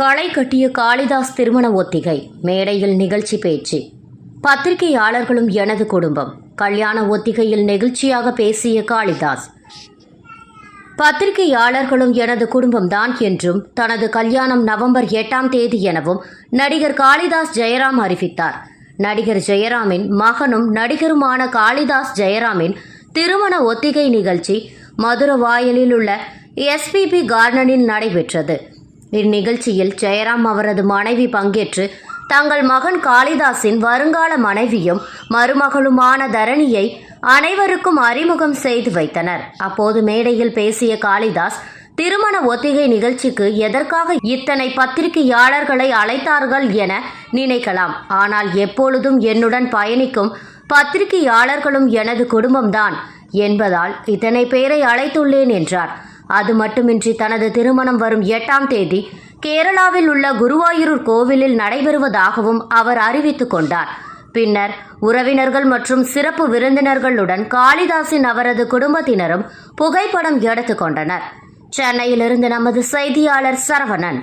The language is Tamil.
களை கட்டிய காளிதாஸ் திருமண ஒத்திகை மேடையில் நிகழ்ச்சி பேச்சு. பத்திரிகையாளர்களும் எனது குடும்பம். கல்யாண ஒத்திகையில் நெகிழ்ச்சியாக பேசிய காளிதாஸ் பத்திரிகையாளர்களும் எனது குடும்பம்தான் என்றும் தனது கல்யாணம் நவம்பர் எட்டாம் தேதி எனவும் நடிகர் காளிதாஸ் ஜெயராம் அறிவித்தார். நடிகர் ஜெயராமின் மகனும் நடிகருமான காளிதாஸ் ஜெயராமின் திருமண ஒத்திகை நிகழ்ச்சி மதுரவாயலில் உள்ள எஸ்பிபி கார்டனில் நடைபெற்றது. இந்நிகழ்ச்சியில் ஜெயராம் அவரது மனைவி பங்கேற்று தங்கள் மகன் காளிதாஸின் வருங்கால மனைவியும் மருமகளுமான தரணியை அனைவருக்கும் அறிமுகம் செய்து வைத்தனர். அப்போது மேடையில் பேசிய காளிதாஸ் திருமண ஒத்திகை நிகழ்ச்சிக்கு எதற்காக இத்தனை பத்திரிகையாளர்களை அழைத்தார்கள் என நினைக்கலாம். ஆனால் எப்பொழுதும் என்னுடன் பயணிக்கும் பத்திரிகையாளர்களும் எனது குடும்பம்தான். என்பதால் இத்தனை பேரை அழைத்துள்ளேன் என்றார். அது மட்டுமின்றி தனது திருமணம் வரும் எட்டாம் தேதி கேரளாவில் உள்ள குருவாயூர் கோவிலில் நடைபெறுவதாகவும் அவர் அறிவித்துக் கொண்டார். பின்னர் உறவினர்கள் மற்றும் சிறப்பு விருந்தினர்களுடன் காளிதாசின் அவரது குடும்பத்தினரும் புகைப்படம் எடுத்துக்கொண்டனர் சென்னையிலிருந்து நமது செய்தியாளர் சரவணன்.